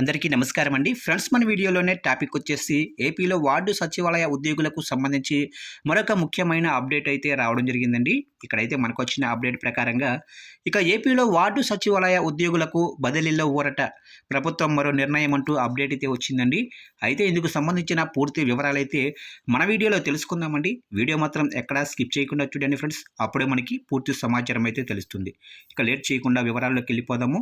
అందరికీ నమస్కారం అండి. ఫ్రెండ్స్ మన వీడియోలోనే టాపిక్ వచ్చేసి ఏపీలో వార్డు సచివాలయ ఉద్యోగులకు సంబంధించి మరొక ముఖ్యమైన అప్డేట్ అయితే రావడం జరిగిందండి. ఇక్కడైతే మనకు వచ్చిన అప్డేట్ ప్రకారంగా ఇక ఏపీలో వార్డు సచివాలయ ఉద్యోగులకు బదిలీలో ఊరట ప్రభుత్వం మరో నిర్ణయం అంటూ అప్డేట్ అయితే వచ్చిందండి. అయితే ఇందుకు సంబంధించిన పూర్తి వివరాలు అయితే మన వీడియోలో తెలుసుకుందామండి. వీడియో మాత్రం ఎక్కడా స్కిప్ చేయకుండా చూడండి ఫ్రెండ్స్. అప్పుడే మనకి పూర్తి సమాచారం అయితే తెలుస్తుంది. ఇక లేట్ చేయకుండా వివరాల్లోకి వెళ్ళిపోదాము.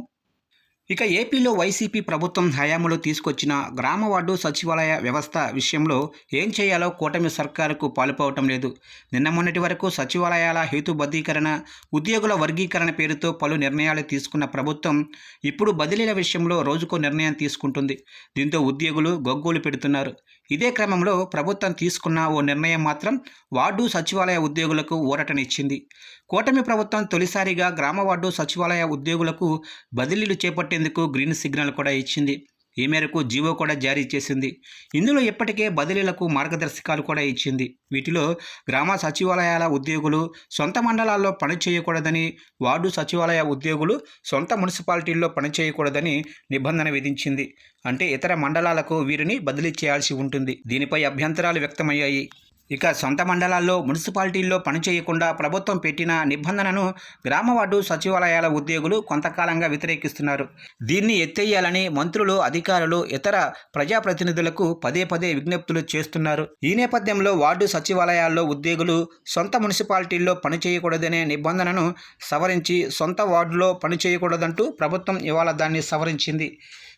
ఇక ఏపీలో వైసీపీ ప్రభుత్వం హయాంలో తీసుకొచ్చిన గ్రామ వార్డు సచివాలయ వ్యవస్థ విషయంలో ఏం చేయాలో కూటమి సర్కారుకు పాలుపోవటం లేదు. నిన్న మొన్నటి వరకు సచివాలయాల హేతుబద్ధీకరణ ఉద్యోగుల వర్గీకరణ పేరుతో పలు నిర్ణయాలు తీసుకున్న ప్రభుత్వం ఇప్పుడు బదిలీల విషయంలో రోజుకో నిర్ణయం తీసుకుంటుంది. దీంతో ఉద్యోగులు గొగ్గోలు పెడుతున్నారు. ఇదే క్రమంలో ప్రభుత్వం తీసుకున్న ఓ నిర్ణయం మాత్రం వార్డు సచివాలయ ఉద్యోగులకు ఊరటనిచ్చింది. కూటమి ప్రభుత్వం తొలిసారిగా గ్రామ వార్డు సచివాలయ ఉద్యోగులకు బదిలీలు చేపట్టేందుకు గ్రీన్ సిగ్నల్ కూడా ఇచ్చింది. ఈ మేరకు జీవో కూడా జారీ చేసింది. ఇందులో ఇప్పటికే బదిలీలకు మార్గదర్శకాలు కూడా ఇచ్చింది. వీటిలో గ్రామ సచివాలయాల ఉద్యోగులు సొంత మండలాల్లో పని చేయకూడదని వార్డు సచివాలయ ఉద్యోగులు సొంత మున్సిపాలిటీల్లో పని చేయకూడదని నిబంధన విధించింది. అంటే ఇతర మండలాలకు వీరిని బదిలీ చేయాల్సి ఉంటుంది. దీనిపై అభ్యంతరాలు వ్యక్తమయ్యాయి. ఇక సొంత మండలాల్లో మున్సిపాలిటీల్లో పనిచేయకుండా ప్రభుత్వం పెట్టిన నిబంధనను గ్రామ వార్డు సచివాలయాల ఉద్యోగులు కొంతకాలంగా వ్యతిరేకిస్తున్నారు. దీన్ని ఎత్తేయాలని మంత్రులు అధికారులు ఇతర ప్రజాప్రతినిధులకు పదే పదే విజ్ఞప్తులు చేస్తున్నారు. ఈ నేపథ్యంలో వార్డు సచివాలయాల్లో ఉద్యోగులు సొంత మున్సిపాలిటీల్లో పనిచేయకూడదనే నిబంధనను సవరించి సొంత వార్డులో పనిచేయకూడదంటూ ప్రభుత్వం ఇవాళ దాన్ని సవరించింది.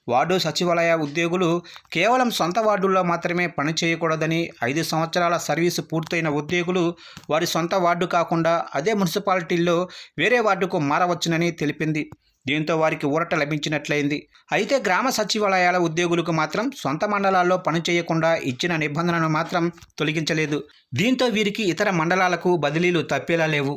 వార్డు సచివాలయ ఉద్యోగులు కేవలం సొంత వార్డుల్లో మాత్రమే పని చేయకూడదని ఐదు సంవత్సరాల సర్వీసు పూర్తయిన ఉద్యోగులు వారి సొంత వార్డు కాకుండా అదే మున్సిపాలిటీల్లో వేరే వార్డుకు మారవచ్చునని తెలిపింది. దీంతో వారికి ఊరట లభించినట్లయింది. అయితే గ్రామ సచివాలయాల ఉద్యోగులకు మాత్రం సొంత మండలాల్లో పని చేయకుండా ఇచ్చిన నిబంధనను మాత్రం తొలగించలేదు. దీంతో వీరికి ఇతర మండలాలకు బదిలీలు తప్పేలా లేవు.